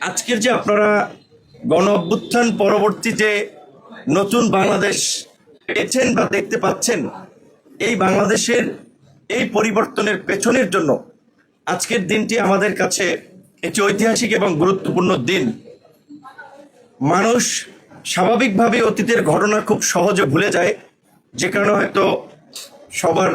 আজকের যে আপনারা গণ অভ্যুত্থান পরবর্তী যে নতুন বাংলাদেশ পেয়েছেন বা দেখতে পাচ্ছেন, এই বাংলাদেশের এই পরিবর্তনের পেছনের জন্য আজকের দিনটি আমাদের কাছে একটি ঐতিহাসিক এবং গুরুত্বপূর্ণ দিন। মানুষ স্বাভাবিকভাবে অতীতের ঘটনা খুব সহজে ভুলে যায়, যে কারণে হয়তো সবার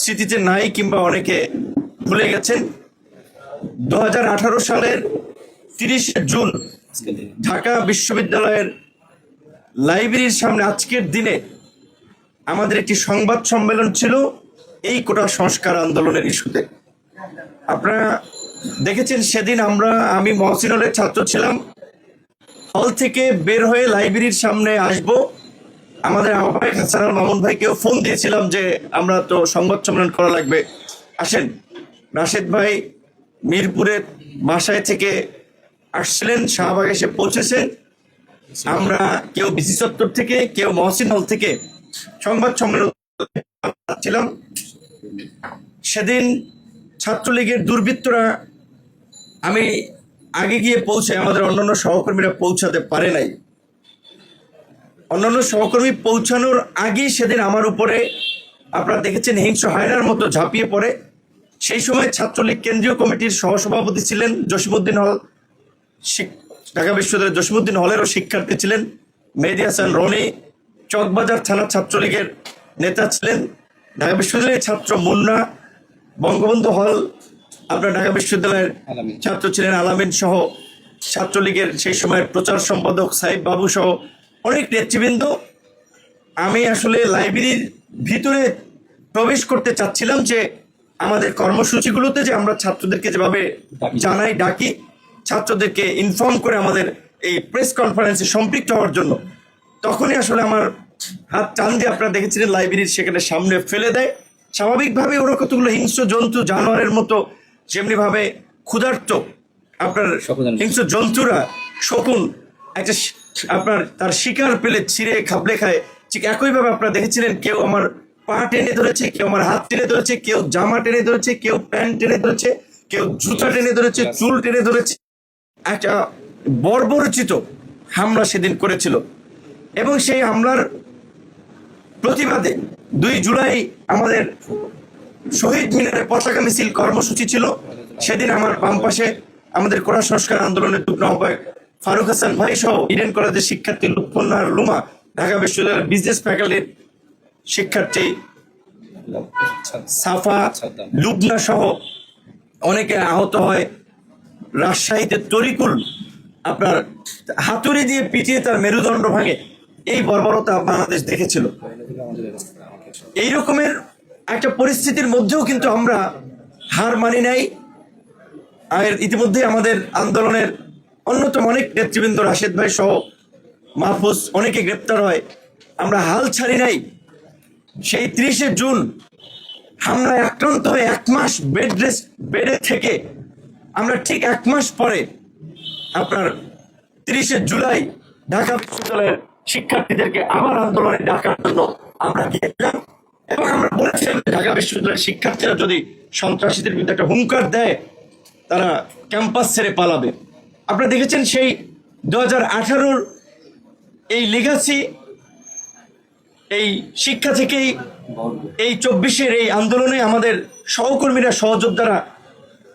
স্মৃতিতে নাই কিংবা অনেকে ভুলে গেছেন। দু হাজার আঠারো সালের তিরিশে জুন ঢাকা বিশ্ববিদ্যালয়ের লাইব্রেরির সামনে আজকের দিনে আমাদের একটি সংবাদ সম্মেলন ছিল এই কোটা সংস্কার আন্দোলনের ইস্যুতে। আপনারা দেখেছেন সেদিন আমরা, আমি মহসিনলের ছাত্র ছিলাম। হল থেকে বের হয়ে লাইব্রেরির সামনে আসব। আমাদের আহ্বায়ক হাসান মামুন ভাইকেও ফোন দিয়েছিলাম যে আমরা তো সংবাদ সম্মেলন করা লাগবে। আসেন, রাশেদ ভাই মিরপুরের বাসায় থেকে আসছিলেন শাহবাগ এসে পৌঁছেছে। আমরা কেউ বিসি চত্বর থেকে, কেউ মহসিন হল থেকে সংবাদ সম্মেলন ছিলাম। সেদিন ছাত্রলীগের দুর্বৃত্তরা আমি আগে গিয়ে পৌঁছে আমাদের অন্যান্য সহকর্মীরা পৌঁছাতে পারে নাই। অন্যান্য সহকর্মী পৌঁছানোর আগেই সেদিন আমার উপরে আপনারা দেখেছেন হিংস হায়নার মতো ঝাঁপিয়ে পড়ে। সেই সময় ছাত্রলীগ কেন্দ্রীয় কমিটির সহসভাপতি ছিলেন জসিমুদ্দিন হল। ঢাকা বিশ্ববিদ্যালয়ের জসিমুদ্দিন হলেরও শিক্ষার্থী ছিলেন। মেহেদি হাসান, রনি চকবাজার থানা ছাত্রলীগের নেতা ছিলেন। ঢাকা বিশ্ববিদ্যালয়ের ছাত্র মুন্না, বঙ্গবন্ধু হল, আপনার ঢাকা বিশ্ববিদ্যালয়ের ছাত্র ছিলেন আলামিন সহ ছাত্রলীগের সেই সময়ের প্রচার সম্পাদক সাহেব বাবু সহ অনেক নেতৃবৃন্দ। আমি আসলে লাইব্রেরির ভিতরে প্রবেশ করতে চাচ্ছিলাম যে আমাদের কর্মসূচিগুলোতে যে আমরা ছাত্রদেরকে যেভাবে জানাই, ডাকি ছাত্রদেরকে ইনফর্ম করে আমাদের এই প্রেস কনফারেন্সে সম্পৃক্ত হওয়ার জন্য। তখনই আসলে আমার হাত টান দিয়ে আপনারা দেখেছিলেন লাইব্রেরির সেখানে সামনে ফেলে দেয়। স্বাভাবিকভাবে ওরা কতগুলো হিংস্র জন্তু জানোয়ারের মতো যেমনিভাবে ক্ষুধার্ত আপনার হিংস্র জন্তুরা শকুন একটা আপনার তার শিকার পেলে ছিঁড়ে খাবলে খায়। ঠিক একইভাবে আপনারা দেখেছিলেন কেউ আমার পা টেনে ধরেছে কেউ আমার হাত টেনে ধরেছে কেউ জামা টেনে ধরেছে কেউ প্যান্ট টেনে ধরেছে কেউ জুতা টেনে ধরেছে চুল টেনে ধরেছে। একটা বর্বরচিত হামলা সেদিন করেছিল। এবং সেই হামলার প্রতিবাদে দুই জুলাই আমাদের শহীদ মিনারে পতাকা মিছিল কর্মসূচি ছিল। সেদিন আমার বাম পাশে আমাদের কোরআন সংস্কার আন্দোলনের যুগ্ম আহ্বায়ক ফারুক হাসান ভাই সহ ইডেন কলেজের শিক্ষার্থী লুৎফুন্নার লুমা, ঢাকা বিশ্ববিদ্যালয়ের বিজনেস ফ্যাকাল্টির শিক্ষার্থী সাফা, লুবনা সহ অনেকে আহত হয়। রাজশাহীতে তরিকুল আপনার হাতুড়ি দিয়ে পিটিয়ে তার মেরুদণ্ড ভাঙে। এই বর্বরতা বাংলাদেশ দেখেছিল। এই রকমের একটা পরিস্থিতির মধ্যেও কিন্তু আমরা হার মানি নাই। আর ইতিমধ্যে আমাদের আন্দোলনের অন্যতম অনেক নেতৃবৃন্দ রাশেদ ভাই সহ মাহফুজ অনেকে গ্রেপ্তার হয়। আমরা হাল ছাড়ি নাই। সেই ত্রিশে জুন হামলায় আক্রান্ত হয়ে এক মাস বেড রেস্ট বেডে থেকে আমরা ঠিক এক মাস পরে আপনার তিরিশে জুলাই ঢাকা বিশ্ববিদ্যালয়ের শিক্ষার্থীদেরকে আবার আন্দোলনে ডাকার জন্য আমরা গিয়েছিলাম এবং আমরা বলেছিলাম ঢাকা বিশ্ববিদ্যালয়ের শিক্ষার্থীরা যদি সন্ত্রাসীদের বিরুদ্ধে একটা হুঙ্কার দেয়, তারা ক্যাম্পাস ছেড়ে পালাবে। আপনারা দেখেছেন সেই দু হাজার এই লিগাসি এই শিক্ষা থেকেই এই চব্বিশের এই আন্দোলনে আমাদের সহকর্মীরা, সহযোদ্ধারা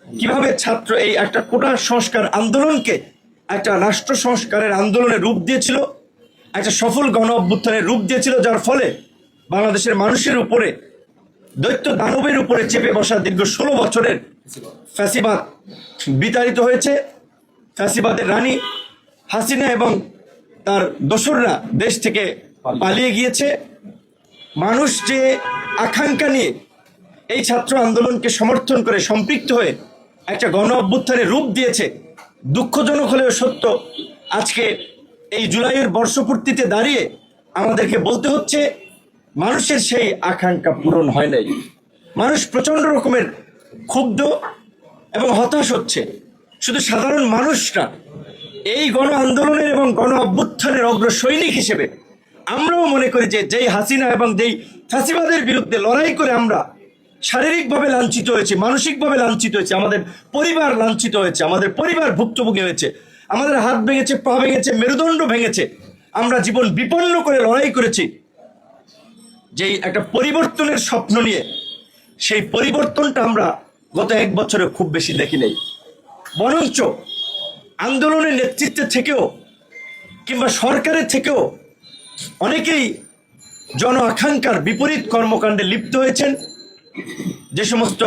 কীভাবে ছাত্র এই একটা কোটা সংস্কার আন্দোলনকে, একটা রাষ্ট্র সংস্কারের আন্দোলনে রূপ দিয়েছিল, একটা সফল গণ অভ্যুত্থানের রূপ দিয়েছিল, যার ফলে বাংলাদেশের মানুষের উপরে, দৈত্য দানবের উপরে চেপে বসা দীর্ঘ ষোলো বছরের ফ্যাসিবাদ বিতাড়িত হয়েছে। ফ্যাসিবাদের রানী হাসিনা এবং তার দোসররা দেশ থেকে পালিয়ে গিয়েছে। মানুষ যে আকাঙ্ক্ষা নিয়ে এই ছাত্র আন্দোলনকে সমর্থন করে সম্পৃক্ত হয়ে একটা গণ অভ্যুত্থানের রূপ দিয়েছে। দুঃখজনক হলেও সত্য, আজকে এই জুলাইয়ের বর্ষপূর্তিতে দাঁড়িয়ে আমাদেরকে বলতে হচ্ছে, মানুষের সেই আকাঙ্ক্ষা পূরণ হয় নাই। মানুষ প্রচণ্ড রকমের ক্ষুব্ধ এবং হতাশ হচ্ছে। শুধু সাধারণ মানুষরা, এই গণ আন্দোলনের এবং গণ অভ্যুত্থানের অগ্রসৈনিক হিসেবে, আমরাও মনে করি যে যেই হাসিনা এবং যেই ফ্যাসিবাদের বিরুদ্ধে লড়াই করে আমরা শারীরিকভাবে লাঞ্ছিত হয়েছে, মানসিকভাবে লাঞ্ছিত হয়েছে, আমাদের পরিবার লাঞ্ছিত হয়েছে, আমাদের পরিবার ভুক্তভোগী হয়েছে, আমাদের হাত ভেঙেছে, পা ভেঙেছে, মেরুদণ্ড ভেঙেছে, আমরা জীবন বিপন্ন করে লড়াই করেছি। যেই একটা পরিবর্তনের স্বপ্ন নিয়ে, সেই পরিবর্তনটা আমরা গত এক বছরে খুব বেশি দেখি নাই। বরঞ্চ আন্দোলনের নেতৃত্বে থেকেও কিংবা সরকারের থেকেও অনেকেই জন আকাঙ্ক্ষার বিপরীত কর্মকাণ্ডে লিপ্ত হয়েছেন। যে সমস্ত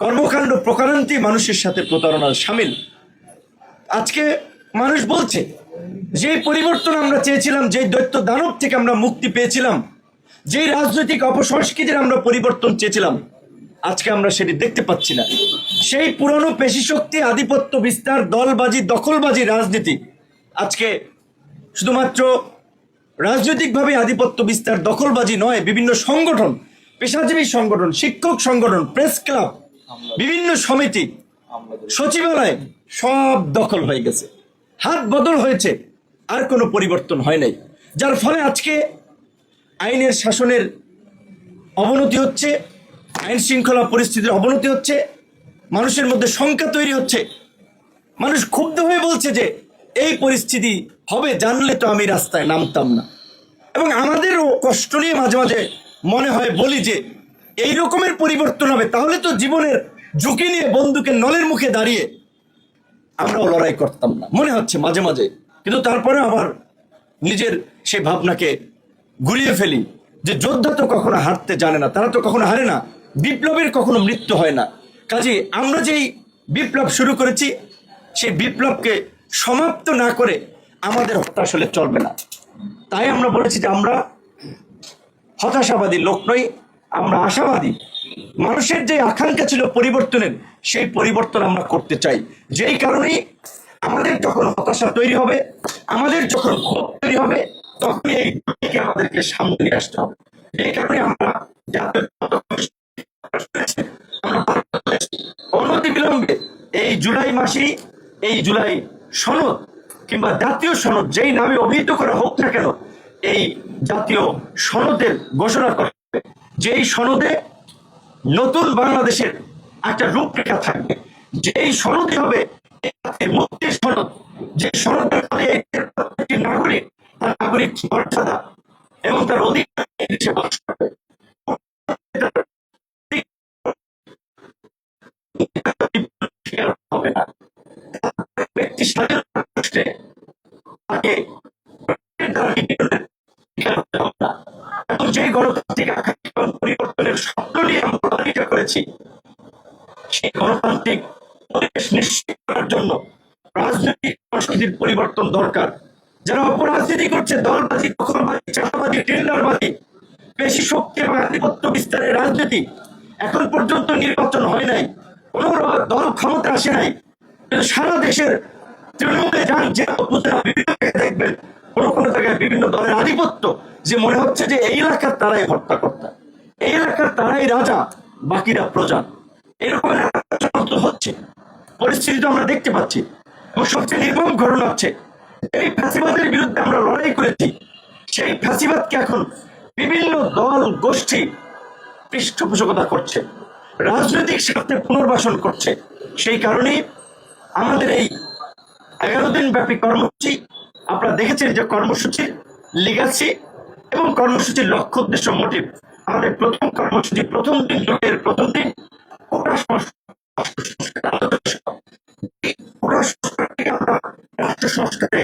কর্মকাণ্ড প্রকারান্তি মানুষের সাথে প্রতারণার সামিল। আজকে মানুষ বলছে, যে পরিবর্তন আমরা চেয়েছিলাম, যে দৈত্য দানব থেকে আমরা মুক্তি পেয়েছিলাম, যে রাজনৈতিক অপসংস্কৃতির আমরা পরিবর্তন চেয়েছিলাম, আজকে আমরা সেটি দেখতে পাচ্ছি না। সেই পুরনো পেশি শক্তি আধিপত্য বিস্তার, দলবাজি, দখলবাজি রাজনীতি, আজকে শুধুমাত্র রাজনৈতিকভাবে আধিপত্য বিস্তার, দখলবাজি নয়, বিভিন্ন সংগঠন পেশাজীবী সংগঠন শিক্ষক সংগঠন প্রেস ক্লাব বিভিন্ন সমিতি সচিবালয় সব দখল হয়ে গেছে। হাত বদল হয়েছে আর কোনো পরিবর্তন হয় নাই। যার ফলে আজকে আইনের শাসনের অবনতি হচ্ছে আইন শৃঙ্খলা পরিস্থিতির অবনতি হচ্ছে মানুষের মধ্যে শঙ্কা তৈরি হচ্ছে। মানুষ ক্ষুব্ধ হয়ে বলছে যে এই পরিস্থিতি হবে জানলে তো আমি রাস্তায় নামতাম না। এবং আমাদেরও কষ্ট নিয়ে মাঝে মাঝে মনে হয় বলি যে এই রকমের পরিবর্তন হবে, তাহলে তো জীবনের ঝুঁকি নিয়ে বন্ধুকে নলের মুখে দাঁড়িয়ে আমরাও লড়াই করতাম না। মনে হচ্ছে মাঝে মাঝে। কিন্তু তারপরে আবার নিজের সেই ভাবনাকে ঘুরিয়ে ফেলি যে যোদ্ধা তো কখনো হারতে জানে না, তারা তো কখনো হারে না, বিপ্লবের কখনো মৃত্যু হয় না। কাজে আমরা যেই বিপ্লব শুরু করেছি, সেই বিপ্লবকে সমাপ্ত না করে আমাদের হতাশ হলে চলবে না। তাই আমরা বলেছি যে আমরা হতাশাবাদী লোক নই, আমরা আশাবাদী। মানুষের যে আকাঙ্ক্ষা ছিল পরিবর্তনের, সেই পরিবর্তন আমরা করতে চাই। যেই কারণেই আমাদের যখন হতাশা তৈরি হবে, আমাদের যখন ক্ষোভ তৈরি হবে তখন এই দুটিকে আমাদেরকে সামনে নিয়ে আসতে হবে। এই কারণে আমরা জাতীয় অনতি বিলম্বে এই জুলাই মাসেই, এই জুলাই সনদ কিংবা জাতীয় সনদ, যেই নামে অভিহিত করা হোক না কেন এই জাতীয় সনদের ঘোষণা করা যেই সনদে নতুন বাংলাদেশের একটা রূপরেখা থাকবে, যেই সনদই হবে মুক্তির সনদ, যে সনদের ফলে নাগরিক তার নাগরিক মর্যাদা এবং তার অধিকার দেশে হবে না। ব্যক্তি স্বাধীনতা করেছি। সেই গণতান্ত্রিক পরিবেশ নিশ্চিত করার জন্য রাজনৈতিক সংস্কৃতির পরিবর্তন দরকার। যারা অপরাজনীতি করছে, দলবাজি দখলবাজি চাঁদাবাজি, টেন্ডারবাজি, বেশি শক্তি এবং আধিপত্য বিস্তারের রাজনীতি এখন পর্যন্ত নির্বাচন হয় নাই। কোন দল ক্ষমতা আসে নাই। সারা দেশের তৃণমূলে যান যে উপজেলা বিভিন্ন জায়গায় দেখবেন। কোন কোন জায়গায় বিভিন্ন দলের আধিপত্য যে মনে হচ্ছে যে এই এলাকার তারাই হত্যাকর্তা। এই এলাকার তারাই রাজা। বাকিরা প্রজা এরকম হচ্ছে। পরিস্থিতি আমরা দেখতে পাচ্ছি। এবং সবচেয়ে নির্মম ঘটনা হচ্ছে, এই ফ্যাসিবাদের বিরুদ্ধে আমরা লড়াই করেছি। সেই ফ্যাসিবাদকে এখন বিভিন্ন দল, গোষ্ঠী পৃষ্ঠপোষকতা করছে। রাজনৈতিক স্বার্থে পুনর্বাসন করছে। সেই কারণেই আমাদের এই এগারো দিন ব্যাপী কর্মসূচি, আপনারা দেখেছেন যে কর্মসূচির লিগাসি এবং কর্মসূচির লক্ষ্য, উদ্দেশ্য মোটিভ আমাদের প্রথম কর্মসূচি, প্রথম দিন জুনের প্রথম দিন আমরা রাষ্ট্র সংস্কারে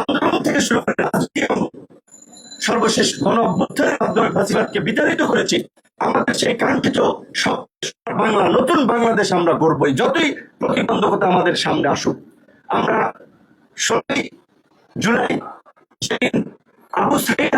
আন্দোলন শুরু করে সর্বশেষ গণ অভ্যুত্থানের মাধ্যমে ফাঁসিবাদকে বিতাড়িত করেছি। আমাদের সেই কাঙ্ক্ষিত বাংলা, নতুন বাংলাদেশ আমরা গড়বই, যতই প্রতিবন্ধকতা আমাদের সামনে আসুক। আমরা ষোলোই জুলাই, সেদিন আবু সাইদ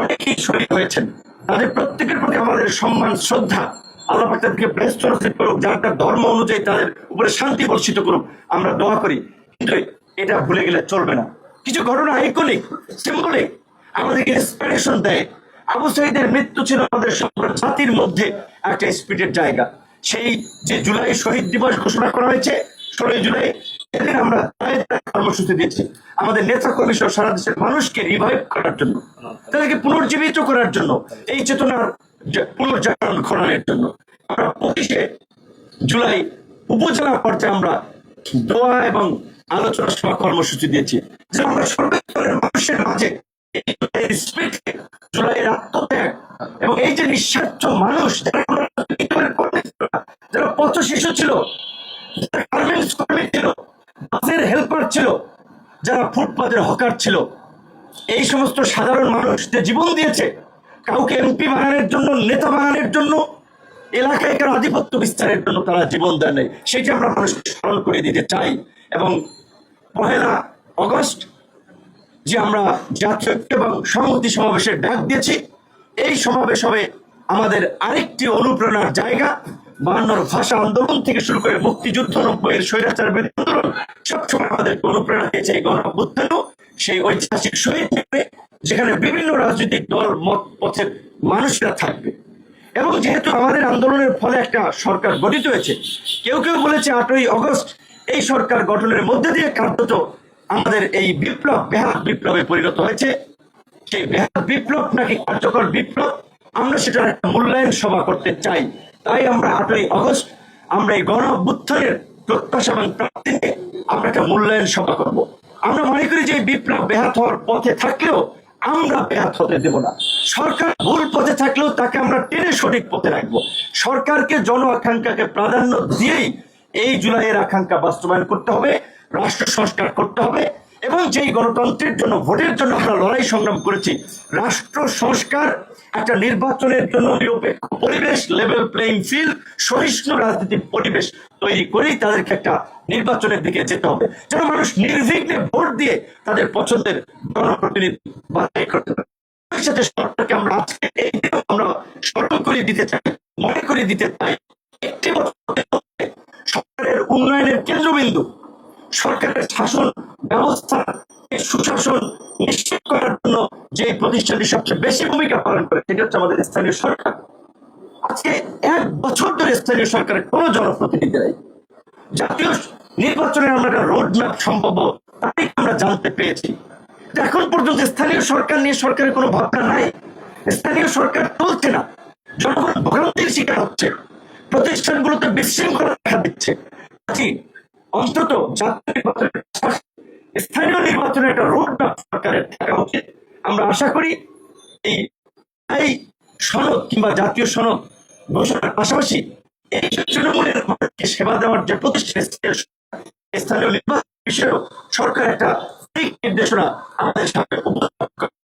অনেকেই শহীদ হয়েছেন। তাদের প্রত্যেকের প্রতি আমাদের সম্মান, শ্রদ্ধা, আল্লাহ পাক তাদেরকে ব্যস্ত নসিব করুক যার তার ধর্ম অনুযায়ী তাদের উপরে শান্তি বর্ষিত করুক, আমরা দোয়া করি। কিন্তু এটা ভুলে গেলে চলবে না। কিছু ঘটনা আইকনিক সিম্বলিক আমাদেরকে ইন্সপিরেশন দেয়। আবু সাইদের মৃত্যু ছিল আমাদের জাতির মধ্যে একটা স্পিডের জায়গা। সেই যে জুলাই শহীদ দিবস ঘোষণা করা হয়েছে, ষোলোই জুলাই কর্মসূচি দিয়েছি। আমাদের নেতা কর্মী সহ সারা দেশের মানুষকে রিভাইভ করার জন্য, তাদেরকে পুনর্জীবিত করার জন্য, এই চেতনার পুনর্জাগরণ ঘটানোর জন্য। আমরা পঁচিশে জুলাই উপজেলা পর্যায়ে আমরা দোয়া এবং আলোচনা সভা কর্মসূচি দিয়েছি, যে আমরা সর্বস্তরের মানুষের মাঝে জুলাইয়ের আত্মত্যাগ এবং এই যে নিঃস্বার্থ মানুষ যারা যারা পথ শিশু ছিল, যারা কর্মী ছিল বাসের হেল্পার ছিল, যারা ফুটপাতের হকার ছিল। এই সমস্ত সাধারণ মানুষ যে জীবন দিয়েছে, কাউকে এমপি বানানোর জন্য, নেতা বানানোর জন্য, এলাকায় কারও আধিপত্য বিস্তারের জন্য তারা জীবন দেন নাই। সেটা আমরা মানুষকে স্মরণ করে দিতে চাই। এবং পহেলা অগস্ট, যে আমরা জাতীয় এবং সংহতি সমাবেশের ডাক দিয়েছি, এই সমাবেশ হবে আমাদের আরেকটি অনুপ্রেরণার জায়গা। বায়ান্নর ভাষা আন্দোলন থেকে শুরু করে মুক্তিযুদ্ধ, নব্বইয়ের স্বৈরাচার আন্দোলন, সবসময় আমাদের অনুপ্রেরণা দিয়েছে এই গণঅভ্যুত্থানও। সেই ঐতিহাসিক শহীদ থাকবে যেখানে বিভিন্ন রাজনৈতিক দল, মত, পথের মানুষরা থাকবে। এবং যেহেতু আমাদের আন্দোলনের ফলে একটা সরকার গঠিত হয়েছে, কেউ কেউ বলেছে আটই অগস্ট এই সরকার গঠনের মধ্যে দিয়ে কার্যত আমাদের এই বিপ্লব বেহাত বিপ্লবে পরিণত হয়েছে। সেই বেহাত বিপ্লব নাকি কার্যকর বিপ্লব, আমরা সেটার একটা মূল্যায়ন সভা করতে চাই। তাই আমরা আটই অগস্ট আমরা এই গণ প্রত্যাশা এবং প্রাপ্তিতে একটা মূল্যায়ন সভা করব। আমরা মনে করি যে বিপ্লব বেহাত হওয়ার পথে থাকলেও আমরা ব্যাহত হতে দেব না। সরকার ভুল পথে থাকলেও তাকে আমরা টেনে সঠিক পথে রাখব। সরকারকে জন আকাঙ্ক্ষাকে প্রাধান্য দিয়েই এই জুলাইয়ের আকাঙ্ক্ষা বাস্তবায়ন করতে হবে, রাষ্ট্র সংস্কার করতে হবে। এবং যেই গণতন্ত্রের জন্য, ভোটের জন্য আমরা লড়াই সংগ্রাম করেছি, রাষ্ট্র সংস্কার, একটা নির্বাচনের জন্য নিরপেক্ষ পরিবেশ লেভেল প্লেইং ফিল্ড সহিষ্ণু রাজনীতির পরিবেশ তৈরি করেই তাদেরকে একটা নির্বাচনের দিকে যেতে হবে। যেন মানুষ নির্বিঘ্নে ভোট দিয়ে তাদের পছন্দের জনপ্রতিনিধি বাছাই করতে পারে। সাথে সরকারকে আমরা আজকে এই আমরা স্মরণ করে দিতে চাই, মনে করে দিতে চাই, একটি বছর সরকারের উন্নয়নের কেন্দ্রবিন্দু সরকারের শাসন ব্যবস্থা সুশাসন নিশ্চিত করার জন্য যে প্রতিষ্ঠানটি সবচেয়ে বেশি ভূমিকা পালন করে, সেটি হচ্ছে আমাদের স্থানীয় সরকার। আজকে এক বছর ধরে স্থানীয় সরকারের কোনো জনপ্রতিনিধি নেই। জাতীয় নির্বাচনের আমরা একটা রোড ম্যাপ সম্ভব তারিখ আমরা জানতে পেরেছি। এখন পর্যন্ত স্থানীয় সরকার নিয়ে সরকারের কোনো ভাবনা নাই। স্থানীয় সরকার চলছে না। জনগণ ভোগান্তির শিকার হচ্ছে। প্রতিষ্ঠানগুলোতে বিশৃঙ্খলা দেখা দিচ্ছে। অন্তত জাতীয় স্থানীয় নির্বাচনের একটা রোড ম্যাপ সরকারের থাকা উচিত আমরা আশা করি এই সনদ কিংবা জাতীয় সনদ ঘোষণার পাশাপাশি এই তৃণমূলের মানুষকে সেবা দেওয়ার যে প্রতিষ্ঠান স্থানীয় নির্বাচন বিষয়েও সরকার একটা নির্দেশনা আমাদের সামনে উপস্থাপন।